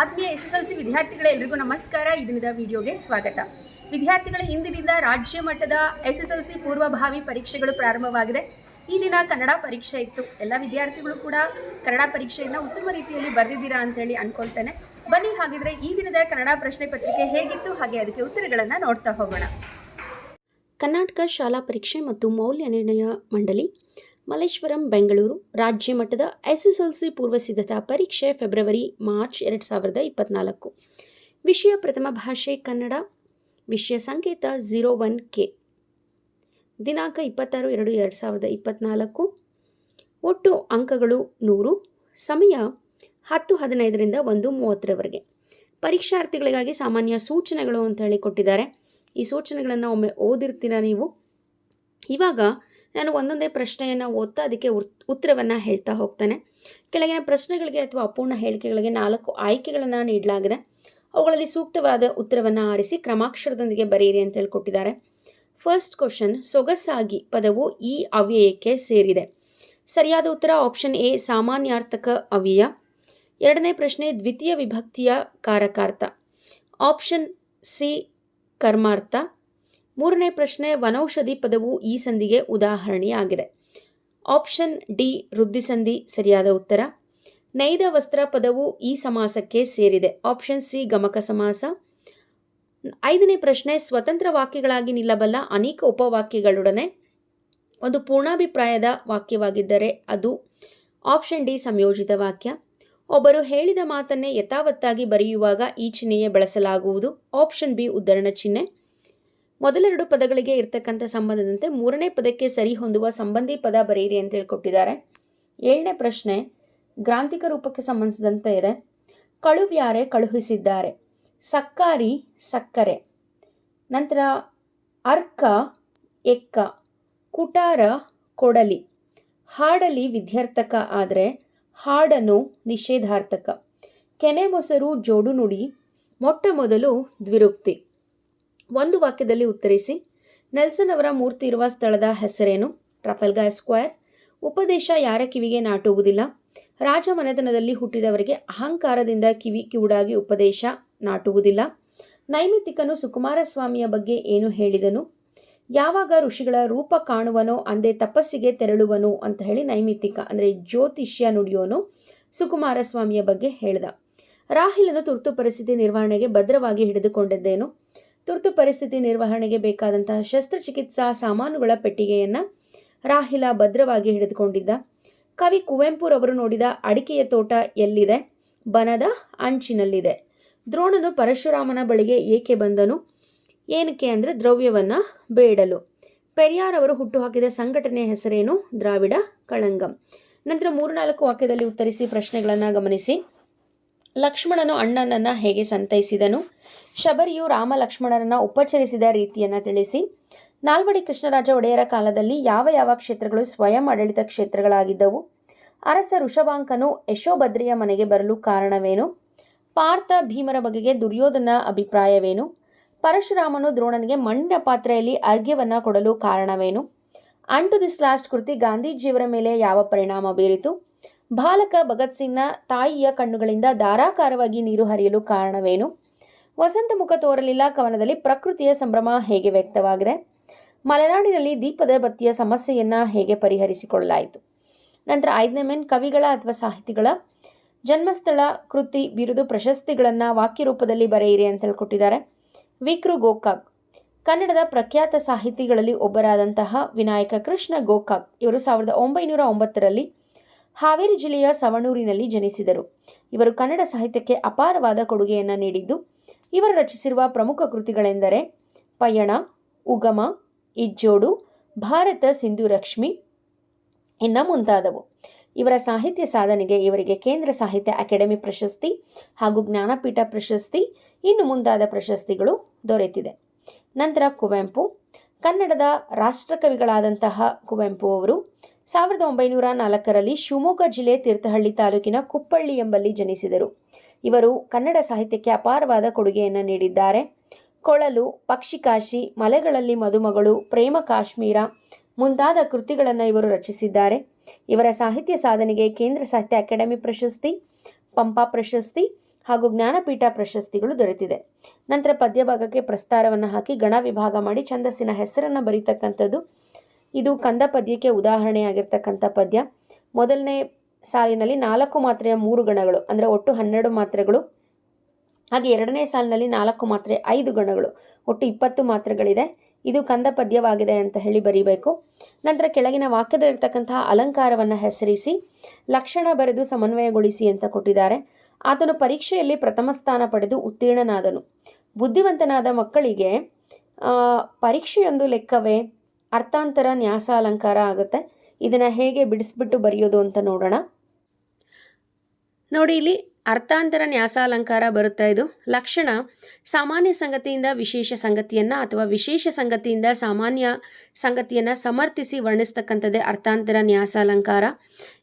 ಆತ್ಮೀಯ S S L C ವಿದ್ಯಾರ್ಥಿಗಳೆಲ್ಲರಿಗೂ ನಮಸ್ಕಾರ. ಈ ದಿನದ ವಿಡಿಯೋಗೆ ಸ್ವಾಗತ. ವಿದ್ಯಾರ್ಥಿಗಳ, ಇಂದಿನಿಂದ ರಾಜ್ಯ ಮಟ್ಟದ ಎಸ್ ಎಸ್ ಎಲ್ ಸಿ ಪೂರ್ವಭಾವಿ ಪರೀಕ್ಷೆಗಳು ಪ್ರಾರಂಭವಾಗಿದೆ. ಈ ದಿನ ಕನ್ನಡ ಪರೀಕ್ಷೆ ಇತ್ತು. ಎಲ್ಲ ವಿದ್ಯಾರ್ಥಿಗಳು ಕೂಡ ಕನ್ನಡ ಪರೀಕ್ಷೆಯನ್ನು ಉತ್ತಮ ರೀತಿಯಲ್ಲಿ ಬರೆದಿದ್ದೀರಾ ಅಂತೇಳಿ ಅನ್ಕೊಳ್ತೇನೆ. ಬನ್ನಿ, ಹಾಗಿದ್ರೆ ಈ ದಿನದ ಕನ್ನಡ ಪ್ರಶ್ನೆ ಪತ್ರಿಕೆ ಹೇಗಿತ್ತು? ಹಾಗೆ ಅದಕ್ಕೆ ಉತ್ತರಗಳನ್ನು ನೋಡ್ತಾ ಹೋಗೋಣ. ಕರ್ನಾಟಕ ಶಾಲಾ ಪರೀಕ್ಷೆ ಮತ್ತು ಮೌಲ್ಯ ನಿರ್ಣಯ ಮಂಡಳಿ ಮಲ್ಲೇಶ್ವರಂ, ಬೆಂಗಳೂರು ರಾಜ್ಯ ಮಟ್ಟದ ಎಸ್ಎಸ್ಎಲ್ಸಿ ಪೂರ್ವ ಸಿದ್ಧತಾ ಪರೀಕ್ಷೆ ಫೆಬ್ರವರಿ ಮಾರ್ಚ್ ಎರಡು ಸಾವಿರದ ಇಪ್ಪತ್ನಾಲ್ಕು. ವಿಷಯ ಪ್ರಥಮ ಭಾಷೆ ಕನ್ನಡ, ವಿಷಯ ಸಂಕೇತ ಝೀರೋ ಒನ್ ಕೆ. ದಿನಾಂಕ ಇಪ್ಪತ್ತಾರು ಎರಡು ಎರಡು ಸಾವಿರದ ಇಪ್ಪತ್ತ್ನಾಲ್ಕು ಒಟ್ಟು ಅಂಕಗಳು ನೂರು, ಸಮಯ ಹತ್ತು ಹದಿನೈದರಿಂದ ಒಂದು ಮೂವತ್ತರವರೆಗೆ. ಪರೀಕ್ಷಾರ್ಥಿಗಳಿಗಾಗಿ ಸಾಮಾನ್ಯ ಸೂಚನೆಗಳು ಅಂತ ಹೇಳಿ ಕೊಟ್ಟಿದ್ದಾರೆ ಈ ಸೂಚನೆಗಳನ್ನು ಒಮ್ಮೆ ಓದಿರ್ತೀರ ನೀವು? ಇವಾಗ ನಾನು ಒಂದೊಂದೇ ಪ್ರಶ್ನೆಯನ್ನು ಓದ್ತಾ ಅದಕ್ಕೆ ಉತ್- ಉತ್ತರವನ್ನು ಹೇಳ್ತಾ ಹೋಗ್ತಾನೆ. ಕೆಳಗಿನ ಪ್ರಶ್ನೆಗಳಿಗೆ ಅಥವಾ ಅಪೂರ್ಣ ಹೇಳಿಕೆಗಳಿಗೆ ನಾಲ್ಕು ಆಯ್ಕೆಗಳನ್ನು ನೀಡಲಾಗಿದೆ. ಅವುಗಳಲ್ಲಿ ಸೂಕ್ತವಾದ ಉತ್ತರವನ್ನು ಆರಿಸಿ ಕ್ರಮಾಕ್ಷರದೊಂದಿಗೆ ಬರೆಯಿರಿ ಅಂತ ಹೇಳಿ ಕೊಟ್ಟಿದ್ದಾರೆ ಫಸ್ಟ್ ಕ್ವಶನ್ ಸೊಗಸಾಗಿ ಪದವು ಈ ಅವ್ಯಯಕ್ಕೆ ಸೇರಿದೆ. ಸರಿಯಾದ ಉತ್ತರ ಆಪ್ಷನ್ ಎ ಸಾಮಾನ್ಯಾರ್ಥಕ ಅವ್ಯಯ. ಎರಡನೇ ಪ್ರಶ್ನೆ, ದ್ವಿತೀಯ ವಿಭಕ್ತಿಯ ಕಾರಕಾರ್ಥ. ಆಪ್ಷನ್ ಸಿ ಕರ್ಮಾರ್ಥ. ಮೂರನೇ ಪ್ರಶ್ನೆ ವನೌಷಧಿ ಪದವು ಈ ಸಂಧಿಗೆ ಉದಾಹರಣೆಯಾಗಿದೆ. ಆಪ್ಷನ್ ಡಿ ವೃದ್ಧಿಸಂಧಿ ಸರಿಯಾದ ಉತ್ತರ. ನೈದ ವಸ್ತ್ರ ಪದವು ಈ ಸಮಾಸಕ್ಕೆ ಸೇರಿದೆ. ಆಪ್ಷನ್ ಸಿ, ಗಮಕ ಸಮಾಸ. ಐದನೇ ಪ್ರಶ್ನೆ, ಸ್ವತಂತ್ರ ವಾಕ್ಯಗಳಾಗಿ ನಿಲ್ಲಬಲ್ಲ ಅನೇಕ ಉಪವಾಕ್ಯಗಳೊಡನೆ ಒಂದು ಪೂರ್ಣಾಭಿಪ್ರಾಯದ ವಾಕ್ಯವಾಗಿದ್ದರೆ ಅದು ಆಪ್ಷನ್ ಡಿ, ಸಂಯೋಜಿತ ವಾಕ್ಯ. ಒಬ್ಬರು ಹೇಳಿದ ಮಾತನ್ನೇ ಯಥಾವತ್ತಾಗಿ ಬರೆಯುವಾಗ ಈ ಚಿಹ್ನೆಯೇ ಬಳಸಲಾಗುವುದು. ಆಪ್ಷನ್ ಬಿ, ಉದ್ಧರಣ ಚಿಹ್ನೆ. ಮೊದಲೆರಡು ಪದಗಳಿಗೆ ಇರ್ತಕ್ಕಂಥ ಸಂಬಂಧದಂತೆ ಮೂರನೇ ಪದಕ್ಕೆ ಸರಿ ಹೊಂದುವ ಸಂಬಂಧಿ ಪದ ಬರೆಯಿರಿ ಅಂತ ಹೇಳ್ಕೊಟ್ಟಿದ್ದಾರೆ. ಏಳನೇ ಪ್ರಶ್ನೆ, ಗ್ರಾಂಥಿಕ ರೂಪಕ್ಕೆ ಸಂಬಂಧಿಸಿದಂತೆ ಇದೆ. ಕಳುವ್ಯಾರೆ ಕಳುಹಿಸಿದ್ದಾರೆ. ಸಕ್ಕಾರಿ ಸಕ್ಕರೆ. ನಂತರ ಅರ್ಕ ಎಕ್ಕ. ಕುಟಾರ ಕೊಡಲಿ. ಹಾಡಲಿ ವಿದ್ಯಾರ್ಥಕ ಆದರೆ ಹಾಡನು ನಿಷೇಧಾರ್ಥಕ. ಕೆನೆ ಮೊಸರು ಜೋಡು ನುಡಿ ಮೊಟ್ಟ ಮೊದಲು ದ್ವಿರುಕ್ತಿ. ಒಂದು ವಾಕ್ಯದಲ್ಲಿ ಉತ್ತರಿಸಿ, ನೆಲ್ಸನ್ ಅವರ ಮೂರ್ತಿ ಇರುವ ಸ್ಥಳದ ಹೆಸರೇನು? Trafalgar square. ಉಪದೇಶ ಯಾರ ಕಿವಿಗೆ ನಾಟುವುದಿಲ್ಲ. ರಾಜ ಮನೆತನದಲ್ಲಿ ಹುಟ್ಟಿದವರಿಗೆ ಅಹಂಕಾರದಿಂದ ಕಿವಿ ಕಿವುಡಾಗಿ ಉಪದೇಶ ನಾಟುವುದಿಲ್ಲ. ನೈಮಿತ್ತಿಕನು ಸುಕುಮಾರಸ್ವಾಮಿಯ ಬಗ್ಗೆ ಏನು ಹೇಳಿದನು? ಯಾವಾಗ ಋಷಿಗಳ ರೂಪ ಕಾಣುವನೋ ಅಂದೇ ತಪಸ್ಸಿಗೆ ತೆರಳುವನು ಅಂತ ಹೇಳಿ ನೈಮಿತ್ತಿಕ, ಅಂದರೆ ಜ್ಯೋತಿಷ್ಯ ನುಡಿಯೋನು ಸುಕುಮಾರಸ್ವಾಮಿಯ ಬಗ್ಗೆ ಹೇಳಿದ. ರಾಹಿಲನು ತುರ್ತು ಪರಿಸ್ಥಿತಿ ನಿರ್ವಹಣೆಗೆ ಭದ್ರವಾಗಿ ಹಿಡಿದುಕೊಂಡಿದ್ದೇನು? ತುರ್ತು ಪರಿಸ್ಥಿತಿ ನಿರ್ವಹಣೆಗೆ ಬೇಕಾದಂತಹ ಶಸ್ತ್ರಚಿಕಿತ್ಸಾ ಸಾಮಾನುಗಳ ಪೆಟ್ಟಿಗೆಯನ್ನು ರಾಹಿಲ ಭದ್ರವಾಗಿ ಹಿಡಿದುಕೊಂಡಿದ್ದ. ಕವಿ ಕುವೆಂಪುರವರು ನೋಡಿದ ಅಡಿಕೆಯ ತೋಟ ಎಲ್ಲಿದೆ? ಬನದ ಅಂಚಿನಲ್ಲಿದೆ. ದ್ರೋಣನು ಪರಶುರಾಮನ ಬಳಿಗೆ ಏಕೆ ಬಂದನು? ಏನಕ್ಕೆ ಅಂದರೆ ದ್ರವ್ಯವನ್ನು ಬೇಡಲು. ಪೆರಿಯಾರ್ ಅವರು ಹುಟ್ಟುಹಾಕಿದ ಸಂಘಟನೆಯ ಹೆಸರೇನು? ದ್ರಾವಿಡ ಕಳಂಗಂ. ನಂತರ ಮೂರು ನಾಲ್ಕು ವಾಕ್ಯದಲ್ಲಿ ಉತ್ತರಿಸಿ ಪ್ರಶ್ನೆಗಳನ್ನು ಗಮನಿಸಿ. ಲಕ್ಷ್ಮಣನು ಅಣ್ಣನನ್ನು ಹೇಗೆ ಸಂತೈಸಿದನು? ಶಬರಿಯು ರಾಮ ಲಕ್ಷ್ಮಣರನ್ನು ಉಪಚರಿಸಿದ ರೀತಿಯನ್ನು ತಿಳಿಸಿ, ನಾಲ್ವಡಿ ಕೃಷ್ಣರಾಜ ಒಡೆಯರ ಕಾಲದಲ್ಲಿ ಯಾವ ಯಾವ ಕ್ಷೇತ್ರಗಳು ಸ್ವಯಂ ಆಡಳಿತ ಕ್ಷೇತ್ರಗಳಾಗಿದ್ದವು? ಅರಸ ಋಷಭಾಂಕನು ಯಶೋಭದ್ರೆಯ ಮನೆಗೆ ಬರಲು ಕಾರಣವೇನು? ಪಾರ್ಥ ಭೀಮರ ಬಗೆಗೆ ದುರ್ಯೋಧನ ಅಭಿಪ್ರಾಯವೇನು? ಪರಶುರಾಮನು ದ್ರೋಣನಿಗೆ ಮಣ್ಣಿನ ಪಾತ್ರೆಯಲ್ಲಿ ಅರ್ಘ್ಯವನ್ನು ಕೊಡಲು ಕಾರಣವೇನು? ಅಂಟು ದಿಸ್ ಲಾಸ್ಟ್ ಕೃತಿ ಗಾಂಧೀಜಿಯವರ ಮೇಲೆ ಯಾವ ಪರಿಣಾಮ ಬೀರಿತು? ಬಾಲಕ ಭಗತ್ ಸಿಂಗ್ನ ತಾಯಿಯ ಕಣ್ಣುಗಳಿಂದ ಧಾರಾಕಾರವಾಗಿ ನೀರು ಹರಿಯಲು ಕಾರಣವೇನು? ವಸಂತ ಮುಖ ತೋರಲಿಲ್ಲ, ಕವನದಲ್ಲಿ ಪ್ರಕೃತಿಯ ಸಂಭ್ರಮ ಹೇಗೆ ವ್ಯಕ್ತವಾಗಿದೆ? ಮಲೆನಾಡಿನಲ್ಲಿ ದೀಪದ ಬತ್ತಿಯ ಸಮಸ್ಯೆಯನ್ನು ಹೇಗೆ ಪರಿಹರಿಸಿಕೊಳ್ಳಲಾಯಿತು? ನಂತರ ಐದನೇ ಮೇನ್ ಕವಿಗಳ ಅಥವಾ ಸಾಹಿತಿಗಳ ಜನ್ಮಸ್ಥಳ ಕೃತಿ ಬಿರುದು ಪ್ರಶಸ್ತಿಗಳನ್ನು ವಾಕ್ಯ ರೂಪದಲ್ಲಿ ಬರೆಯಿರಿ ಅಂತ ಹೇಳ್ಕೊಟ್ಟಿದ್ದಾರೆ. ವಿಕ್ರು ಗೋಕಾಕ್. ಕನ್ನಡದ ಪ್ರಖ್ಯಾತ ಸಾಹಿತಿಗಳಲ್ಲಿ ಒಬ್ಬರಾದಂತಹ ವಿನಾಯಕ ಕೃಷ್ಣ ಗೋಕಾಕ್ ಇವರು ಸಾವಿರದ ಒಂಬೈನೂರ ಒಂಬತ್ತರಲ್ಲಿ ಹಾವೇರಿ ಜಿಲ್ಲೆಯ ಸವಣೂರಿನಲ್ಲಿ ಜನಿಸಿದರು. ಇವರು ಕನ್ನಡ ಸಾಹಿತ್ಯಕ್ಕೆ ಅಪಾರವಾದ ಕೊಡುಗೆಯನ್ನು ನೀಡಿದ್ದು, ಇವರು ರಚಿಸಿರುವ ಪ್ರಮುಖ ಕೃತಿಗಳೆಂದರೆ ಪಯಣ, ಉಗಮ, ಇಜ್ಜೋಡು, ಭಾರತ ಸಿಂಧು ಲಕ್ಷ್ಮಿ ಇನ್ನ ಮುಂತಾದವು. ಇವರ ಸಾಹಿತ್ಯ ಸಾಧನೆಗೆ ಇವರಿಗೆ ಕೇಂದ್ರ ಸಾಹಿತ್ಯ ಅಕಾಡೆಮಿ ಪ್ರಶಸ್ತಿ ಹಾಗೂ ಜ್ಞಾನಪೀಠ ಪ್ರಶಸ್ತಿ, ಇನ್ನು ಮುಂತಾದ ಪ್ರಶಸ್ತಿಗಳು ದೊರೆತಿದೆ. ನಂತರ ಕುವೆಂಪು, ಕನ್ನಡದ ರಾಷ್ಟ್ರಕವಿಗಳಾದಂತಹ ಕುವೆಂಪು ಅವರು ಸಾವಿರದ ಒಂಬೈನೂರ ನಾಲ್ಕರಲ್ಲಿ ಶಿವಮೊಗ್ಗ ಜಿಲ್ಲೆ ತೀರ್ಥಹಳ್ಳಿ ತಾಲೂಕಿನ ಕುಪ್ಪಳ್ಳಿ ಎಂಬಲ್ಲಿ ಜನಿಸಿದರು. ಇವರು ಕನ್ನಡ ಸಾಹಿತ್ಯಕ್ಕೆ ಅಪಾರವಾದ ಕೊಡುಗೆಯನ್ನು ನೀಡಿದ್ದಾರೆ. ಕೊಳಲು, ಪಕ್ಷಿಕಾಶಿ, ಮಲೆಗಳಲ್ಲಿ ಮದುಮಗಳು, ಪ್ರೇಮ ಕಾಶ್ಮೀರ ಮುಂತಾದ ಕೃತಿಗಳನ್ನು ಇವರು ರಚಿಸಿದ್ದಾರೆ. ಇವರ ಸಾಹಿತ್ಯ ಸಾಧನೆಗೆ ಕೇಂದ್ರ ಸಾಹಿತ್ಯ ಅಕಾಡೆಮಿ ಪ್ರಶಸ್ತಿ, ಪಂಪಾ ಪ್ರಶಸ್ತಿ ಹಾಗೂ ಜ್ಞಾನಪೀಠ ಪ್ರಶಸ್ತಿಗಳು ದೊರೆತಿದೆ. ನಂತರ ಪದ್ಯಭಾಗಕ್ಕೆ ಪ್ರಸ್ತಾರವನ್ನು ಹಾಕಿ ಗಣ ವಿಭಾಗ ಮಾಡಿ ಛಂದಸ್ಸಿನ ಹೆಸರನ್ನು ಬರೀತಕ್ಕಂಥದ್ದು ಇದು ಕಂದ ಪದ್ಯಕ್ಕೆ ಉದಾಹರಣೆಯಾಗಿರ್ತಕ್ಕಂಥ ಪದ್ಯ. ಮೊದಲನೇ ಸಾಲಿನಲ್ಲಿ ನಾಲ್ಕು ಮಾತ್ರೆಯ ಮೂರು ಗಣಗಳು, ಅಂದರೆ ಒಟ್ಟು ಹನ್ನೆರಡು ಮಾತ್ರೆಗಳು. ಹಾಗೆ ಎರಡನೇ ಸಾಲಿನಲ್ಲಿ ನಾಲ್ಕು ಮಾತ್ರೆ ಐದು ಗಣಗಳು, ಒಟ್ಟು ಇಪ್ಪತ್ತು ಮಾತ್ರೆಗಳಿದೆ. ಇದು ಕಂದ ಪದ್ಯವಾಗಿದೆ ಅಂತ ಹೇಳಿ ಬರೀಬೇಕು. ನಂತರ ಕೆಳಗಿನ ವಾಕ್ಯದಲ್ಲಿರ್ತಕ್ಕಂತಹ ಅಲಂಕಾರವನ್ನು ಹೆಸರಿಸಿ, ಲಕ್ಷಣ ಬರೆದು ಸಮನ್ವಯಗೊಳಿಸಿ ಅಂತ ಕೊಟ್ಟಿದ್ದಾರೆ. ಆತನು ಪರೀಕ್ಷೆಯಲ್ಲಿ ಪ್ರಥಮ ಸ್ಥಾನ ಪಡೆದು ಉತ್ತೀರ್ಣನಾದನು. ಬುದ್ಧಿವಂತನಾದ ಮಕ್ಕಳಿಗೆ ಪರೀಕ್ಷೆಯೊಂದು ಲೆಕ್ಕವೇ? ಅರ್ಥಾಂತರ ನ್ಯಾಸ ಅಲಂಕಾರ ಆಗುತ್ತೆ. ಇದನ್ನು ಹೇಗೆ ಬಿಡಿಸ್ಬಿಟ್ಟು ಬರೆಯೋದು ಅಂತ ನೋಡೋಣ. ನೋಡಿ, ಇಲ್ಲಿ ಅರ್ಥಾಂತರ ನ್ಯಾಸಾಲಂಕಾರ ಬರುತ್ತಾ ಇದು? ಲಕ್ಷಣ, ಸಾಮಾನ್ಯ ಸಂಗತಿಯಿಂದ ವಿಶೇಷ ಸಂಗತಿಯನ್ನು ಅಥವಾ ವಿಶೇಷ ಸಂಗತಿಯಿಂದ ಸಾಮಾನ್ಯ ಸಂಗತಿಯನ್ನು ಸಮರ್ಥಿಸಿ ವರ್ಣಿಸ್ತಕ್ಕಂಥದ್ದೇ ಅರ್ಥಾಂತರ ನ್ಯಾಸಾಲಂಕಾರ.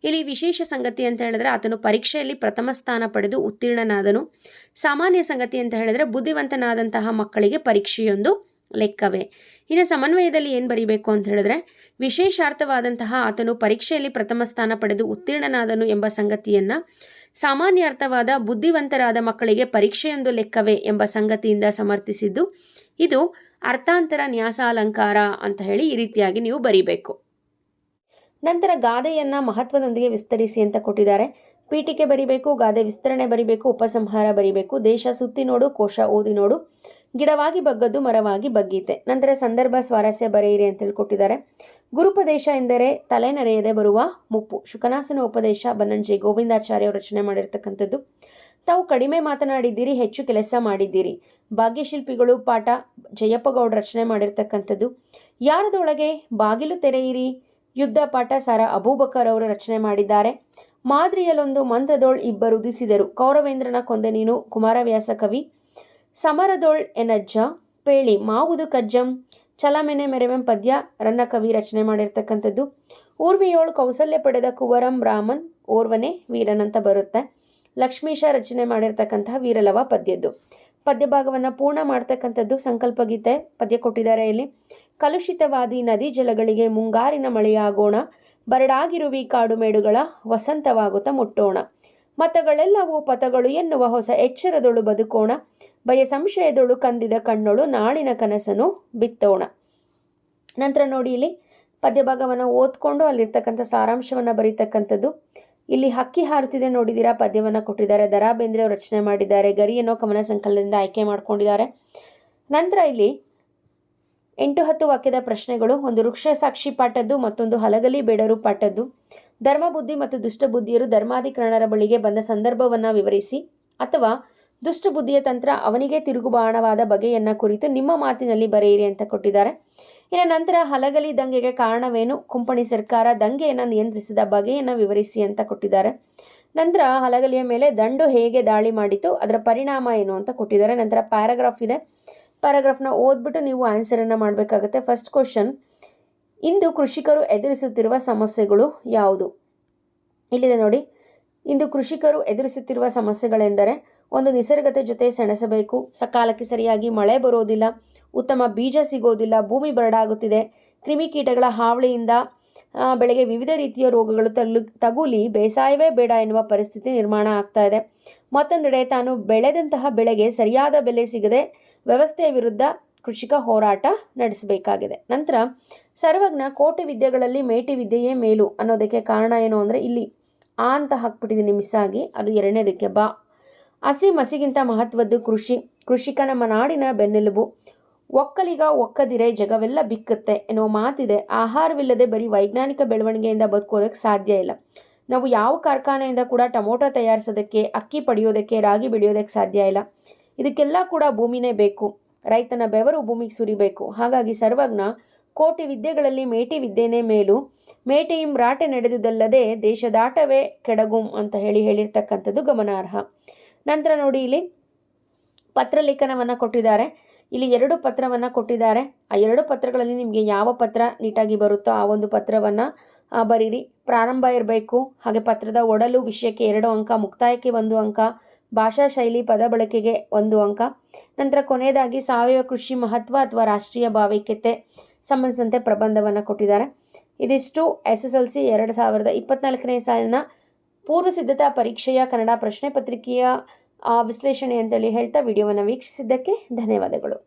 ಇಲ್ಲಿ ವಿಶೇಷ ಸಂಗತಿ ಅಂತ ಹೇಳಿದ್ರೆ ಆತನು ಪರೀಕ್ಷೆಯಲ್ಲಿ ಪ್ರಥಮ ಸ್ಥಾನ ಪಡೆದು ಉತ್ತೀರ್ಣನಾದನು. ಸಾಮಾನ್ಯ ಸಂಗತಿ ಅಂತ ಹೇಳಿದ್ರೆ ಬುದ್ಧಿವಂತನಾದಂತಹ ಮಕ್ಕಳಿಗೆ ಪರೀಕ್ಷೆಯೊಂದು ಲೆಕ್ಕವೇ. ಇನ್ನು ಸಮನ್ವಯದಲ್ಲಿ ಏನು ಬರೀಬೇಕು ಅಂತ ಹೇಳಿದ್ರೆ, ವಿಶೇಷಾರ್ಥವಾದಂತಹ ಆತನು ಪರೀಕ್ಷೆಯಲ್ಲಿ ಪ್ರಥಮ ಸ್ಥಾನ ಪಡೆದು ಉತ್ತೀರ್ಣನಾದನು ಎಂಬ ಸಂಗತಿಯನ್ನು ಸಾಮಾನ್ಯ ಅರ್ಥವಾದ ಬುದ್ಧಿವಂತರಾದ ಮಕ್ಕಳಿಗೆ ಪರೀಕ್ಷೆಯೊಂದು ಲೆಕ್ಕವೇ ಎಂಬ ಸಂಗತಿಯಿಂದ ಸಮರ್ಥಿಸಿದ್ದು, ಇದು ಅರ್ಥಾಂತರ ನ್ಯಾಸಾಲಂಕಾರ ಅಂತ ಹೇಳಿ ಈ ರೀತಿಯಾಗಿ ನೀವು ಬರೀಬೇಕು. ನಂತರ ಗಾದೆಯನ್ನು ಮಹತ್ವದೊಂದಿಗೆ ವಿಸ್ತರಿಸಿ ಅಂತ ಕೊಟ್ಟಿದ್ದಾರೆ. ಪೀಠಿಕೆ ಬರಿಬೇಕು, ಗಾದೆ ವಿಸ್ತರಣೆ ಬರಿಬೇಕು, ಉಪಸಂಹಾರ ಬರಿಬೇಕು, ದೇಶ ಸುತ್ತಿ ನೋಡು ಕೋಶ ಓದಿ ನೋಡು ಗಿಡವಾಗಿ ಬಗ್ಗದ್ದು ಮರವಾಗಿ ಬಗ್ಗೀತೆ. ನಂತರ ಸಂದರ್ಭ ಸ್ವಾರಸ್ಯ ಬರೆಯಿರಿ ಅಂತ ಕೊಟ್ಟಿದ್ದಾರೆ ಗುರುಪದೇಶ ಎಂದರೆ ತಲೆನರೆಯದೆ ಬರುವ ಮುಪ್ಪು. ಶುಕನಾಸನ ಉಪದೇಶ ಬನ್ನಂಜಿ ಗೋವಿಂದಾಚಾರ್ಯ ರಚನೆ ಮಾಡಿರ್ತಕ್ಕಂಥದ್ದು. ತಾವು ಕಡಿಮೆ ಮಾತನಾಡಿದ್ದೀರಿ, ಹೆಚ್ಚು ಕೆಲಸ ಮಾಡಿದ್ದೀರಿ. ಭಾಗ್ಯಶಿಲ್ಪಿಗಳು ಪಾಠ ಜಯಪ್ಪಗೌಡ ರಚನೆ ಮಾಡಿರ್ತಕ್ಕಂಥದ್ದು. ಯಾರದೊಳಗೆ ಬಾಗಿಲು ತೆರೆಯಿರಿ, ಯುದ್ಧ ಪಾಠ ಸಾರ ಅಬೂಬಕರ್ ಅವರು ರಚನೆ ಮಾಡಿದ್ದಾರೆ. ಮಾದರಿಯಲ್ಲೊಂದು ಮಂತ್ರದೋಳ್ ಇಬ್ಬರು ಉದಿಸಿದರು. ಕೌರವೇಂದ್ರನ ಕೊಂದೆ ನೀನು ಕುಮಾರವ್ಯಾಸ ಕವಿ. ಸಮರದೋಳ್ ಎನಜ್ಜ ಪೇಳಿ ಮಾವುದು ಕಜ್ಜಂ, ಚಲಮೆನೆ ಮೆರೆವೆಂ ಪದ್ಯ, ರನ್ನ ಕವಿ ರಚನೆ ಮಾಡಿರ್ತಕ್ಕಂಥದ್ದು. ಊರ್ವಿಯೋಳ್ ಕೌಸಲ್ಯ ಪಡೆದ ಕುವರಂ ರಾಮನ್, ಓರ್ವನೇ ವೀರನ್ ಅಂತ ಬರುತ್ತೆ. ಲಕ್ಷ್ಮೀಶ ರಚನೆ ಮಾಡಿರ್ತಕ್ಕಂತಹ ವೀರಲವ ಪದ್ಯದ್ದು. ಪದ್ಯ ಭಾಗವನ್ನು ಪೂರ್ಣ ಮಾಡ್ತಕ್ಕಂಥದ್ದು ಸಂಕಲ್ಪ ಗೀತೆ ಪದ್ಯ ಕೊಟ್ಟಿದ್ದಾರೆ ಇಲ್ಲಿ. ಕಲುಷಿತವಾದಿ ನದಿ ಜಲಗಳಿಗೆ ಮುಂಗಾರಿನ ಮಳೆಯಾಗೋಣ, ಬರಡಾಗಿರುವಿ ಕಾಡು ಮೇಡುಗಳ ವಸಂತವಾಗುತ್ತಾ ಮುಟ್ಟೋಣ. ಮತಗಳೆಲ್ಲವೂ ಪಥಗಳು ಎನ್ನುವ ಹೊಸ ಎಚ್ಚರದೊಳು ಬದುಕೋಣ. ಭಯ ಸಂಶಯದೊಳು ಕಂದಿದ ಕಣ್ಣೊಳು ನಾಳಿನ ಕನಸನ್ನು ಬಿತ್ತೋಣ. ನಂತರ ನೋಡಿ ಇಲ್ಲಿ ಪದ್ಯಭಾಗವನ್ನು ಓದ್ಕೊಂಡು ಅಲ್ಲಿರ್ತಕ್ಕಂಥ ಸಾರಾಂಶವನ್ನು ಬರೀತಕ್ಕಂಥದ್ದು. ಇಲ್ಲಿ ಹಕ್ಕಿ ಹಾರುತ್ತಿದೆ ನೋಡಿದ್ದೀರಾ? ಪದ್ಯವನ್ನು ಕೊಟ್ಟಿದ್ದಾರೆ. ದರಾ ಬೇಂದ್ರೆ ಅವರು ರಚನೆ ಮಾಡಿದ್ದಾರೆ. ಗರಿ ಅನ್ನೋ ಕವನ ಸಂಕಲನದಿಂದ ಆಯ್ಕೆ ಮಾಡ್ಕೊಂಡಿದ್ದಾರೆ. ನಂತರ ಇಲ್ಲಿ ಎಂಟು ಹತ್ತು ವಾಕ್ಯದ ಪ್ರಶ್ನೆಗಳು. ಒಂದು ವೃಕ್ಷ ಸಾಕ್ಷಿ ಪಾಠದ್ದು, ಮತ್ತೊಂದು ಹಲಗಲಿ ಬೇಡರು ಪಾಠದ್ದು. ಧರ್ಮ ಬುದ್ಧಿ ಮತ್ತು ದುಷ್ಟಬುದ್ಧಿಯರು ಧರ್ಮಾಧಿಕರಣರ ಬಳಿಗೆ ಬಂದ ಸಂದರ್ಭವನ್ನು ವಿವರಿಸಿ. ಅಥವಾ, ದುಷ್ಟಬುದ್ಧಿಯ ತಂತ್ರ ಅವನಿಗೆ ತಿರುಗುಬಾಣವಾದ ಬಗೆಯನ್ನು ಕುರಿತು ನಿಮ್ಮ ಮಾತಿನಲ್ಲಿ ಬರೆಯಿರಿ ಅಂತ ಕೊಟ್ಟಿದ್ದಾರೆ. ಇನ್ನು ನಂತರ, ಹಲಗಲಿ ದಂಗೆಗೆ ಕಾರಣವೇನು? ಕುಂಪಣಿ ಸರ್ಕಾರ ದಂಗೆಯನ್ನು ನಿಯಂತ್ರಿಸಿದ ಬಗೆಯನ್ನು ವಿವರಿಸಿ ಅಂತ ಕೊಟ್ಟಿದ್ದಾರೆ. ನಂತರ, ಹಲಗಲಿಯ ಮೇಲೆ ದಂಡು ಹೇಗೆ ದಾಳಿ ಮಾಡಿತು, ಅದರ ಪರಿಣಾಮ ಏನು ಅಂತ ಕೊಟ್ಟಿದ್ದಾರೆ. ನಂತರ, ಪ್ಯಾರಾಗ್ರಾಫ್ ಇದೆ. ಪ್ಯಾರಾಗ್ರಾಫ್ನ ಓದ್ಬಿಟ್ಟು ನೀವು ಆನ್ಸರನ್ನು ಮಾಡಬೇಕಾಗುತ್ತೆ. ಫಸ್ಟ್ ಕ್ವಶನ್ ಇಂದು ಕೃಷಿಕರು ಎದುರಿಸುತ್ತಿರುವ ಸಮಸ್ಯೆಗಳು ಯಾವುದು? ಇಲ್ಲಿದೆ ನೋಡಿ. ಇಂದು ಕೃಷಿಕರು ಎದುರಿಸುತ್ತಿರುವ ಸಮಸ್ಯೆಗಳೆಂದರೆ, ಒಂದು ನಿಸರ್ಗದ ಜೊತೆ ಸೆಣಸಬೇಕು, ಸಕಾಲಕ್ಕೆ ಸರಿಯಾಗಿ ಮಳೆ ಬರೋದಿಲ್ಲ, ಉತ್ತಮ ಬೀಜ ಸಿಗೋದಿಲ್ಲ, ಭೂಮಿ ಬರಡಾಗುತ್ತಿದೆ ಕ್ರಿಮಿಕೀಟಗಳ ಹಾವಳಿಯಿಂದ ಬೆಳೆಗೆ ವಿವಿಧ ರೀತಿಯ ರೋಗಗಳು ತಲು ತಗುಲಿ, ಬೇಸಾಯವೇ ಬೇಡ ಎನ್ನುವ ಪರಿಸ್ಥಿತಿ ನಿರ್ಮಾಣ ಆಗ್ತಾ ಇದೆ. ಮತ್ತೊಂದೆಡೆ ತಾನು ಬೆಳೆದಂತಹ ಬೆಳೆಗೆ ಸರಿಯಾದ ಬೆಲೆ ಸಿಗದೆ ವ್ಯವಸ್ಥೆಯ ವಿರುದ್ಧ ಕೃಷಿಕ ಹೋರಾಟ ನಡೆಸಬೇಕಾಗಿದೆ. ನಂತರ, ಸರ್ವಜ್ಞ ಕೋಟಿ ವಿದ್ಯೆಗಳಲ್ಲಿ ಮೇಟಿ ವಿದ್ಯೆಯೇ ಮೇಲು ಅನ್ನೋದಕ್ಕೆ ಕಾರಣ ಏನು ಅಂದರೆ ಇಲ್ಲಿ ಆ ಅಂತ ಹಾಕ್ಬಿಟ್ಟಿದ್ದೀನಿ ಮಿಸ್ ಆಗಿ, ಅದು ಎರಡನೇದಕ್ಕೆ ಬಾ. ಹಸಿ ಮಸಿಗಿಂತ ಮಹತ್ವದ್ದು ಕೃಷಿ. ಕೃಷಿಕ ನಮ್ಮ ನಾಡಿನ ಬೆನ್ನೆಲುಬು. ಒಕ್ಕಲಿಗ ಒಕ್ಕದಿರೆ ಜಗವೆಲ್ಲ ಬಿಕ್ಕುತ್ತೆ ಎನ್ನುವ ಮಾತಿದೆ. ಆಹಾರವಿಲ್ಲದೆ ಬರೀ ವೈಜ್ಞಾನಿಕ ಬೆಳವಣಿಗೆಯಿಂದ ಬದುಕೋದಕ್ಕೆ ಸಾಧ್ಯ ಇಲ್ಲ. ನಾವು ಯಾವ ಕಾರ್ಖಾನೆಯಿಂದ ಕೂಡ ಟೊಮೊಟೊ ತಯಾರಿಸೋದಕ್ಕೆ, ಅಕ್ಕಿ ಪಡೆಯೋದಕ್ಕೆ, ರಾಗಿ ಬೆಳೆಯೋದಕ್ಕೆ ಸಾಧ್ಯ ಇಲ್ಲ. ಇದಕ್ಕೆಲ್ಲ ಕೂಡ ಭೂಮಿನೇ ಬೇಕು. ರೈತನ ಬೆವರು ಭೂಮಿಗೆ ಸುರಿಬೇಕು. ಹಾಗಾಗಿ ಸರ್ವಜ್ಞ ಕೋಟಿ ವಿದ್ಯೆಗಳಲ್ಲಿ ಮೇಟಿ ವಿದ್ಯೆನೇ ಮೇಲು. ಮೇಟಿಯಿಂ ರಾಟೆ ನಡೆದುದಲ್ಲದೆ ದೇಶದಾಟವೇ ಕೆಡಗುಂ ಅಂತ ಹೇಳಿ ಹೇಳಿರ್ತಕ್ಕಂಥದ್ದು ಗಮನಾರ್ಹ. ನಂತರ ನೋಡಿ ಇಲ್ಲಿ ಪತ್ರ ಲೇಖನವನ್ನು ಕೊಟ್ಟಿದ್ದಾರೆ. ಇಲ್ಲಿ ಎರಡು ಪತ್ರವನ್ನು ಕೊಟ್ಟಿದ್ದಾರೆ. ಆ ಎರಡು ಪತ್ರಗಳಲ್ಲಿ ನಿಮಗೆ ಯಾವ ಪತ್ರ ನೀಟಾಗಿ ಬರುತ್ತೋ ಆ ಒಂದು ಪತ್ರವನ್ನು ಬರೀರಿ. ಪ್ರಾರಂಭ ಇರಬೇಕು. ಹಾಗೆ ಪತ್ರದ ಒಡಲು ವಿಷಯಕ್ಕೆ ಎರಡು ಅಂಕ, ಮುಕ್ತಾಯಕ್ಕೆ ಒಂದು ಅಂಕ ಭಾಷಾ ಶೈಲಿ ಪದ ಬಳಕೆಗೆ ಒಂದು ಅಂಕ. ನಂತರ ಕೊನೆಯದಾಗಿ ಸಾವಯವ ಕೃಷಿ ಮಹತ್ವ ಅಥವಾ ರಾಷ್ಟ್ರೀಯ ಭಾವೈಕ್ಯತೆ ಸಂಬಂಧಿಸಿದಂತೆ ಪ್ರಬಂಧವನ್ನು ಕೊಟ್ಟಿದ್ದಾರೆ. ಇದಿಷ್ಟು ಎಸ್ ಎಸ್ ಎಲ್ ಸಿ ಎರಡು ಸಾವಿರದ ಇಪ್ಪತ್ನಾಲ್ಕನೇ ಸಾಲಿನ ಪೂರ್ವ ಸಿದ್ಧತಾ ಪರೀಕ್ಷೆಯ ಕನ್ನಡ ಪ್ರಶ್ನೆ ಪತ್ರಿಕೆಯ ವಿಶ್ಲೇಷಣೆ ಅಂತೇಳಿ ಹೇಳ್ತಾ ವಿಡಿಯೋವನ್ನು ವೀಕ್ಷಿಸಿದ್ದಕ್ಕೆ ಧನ್ಯವಾದಗಳು.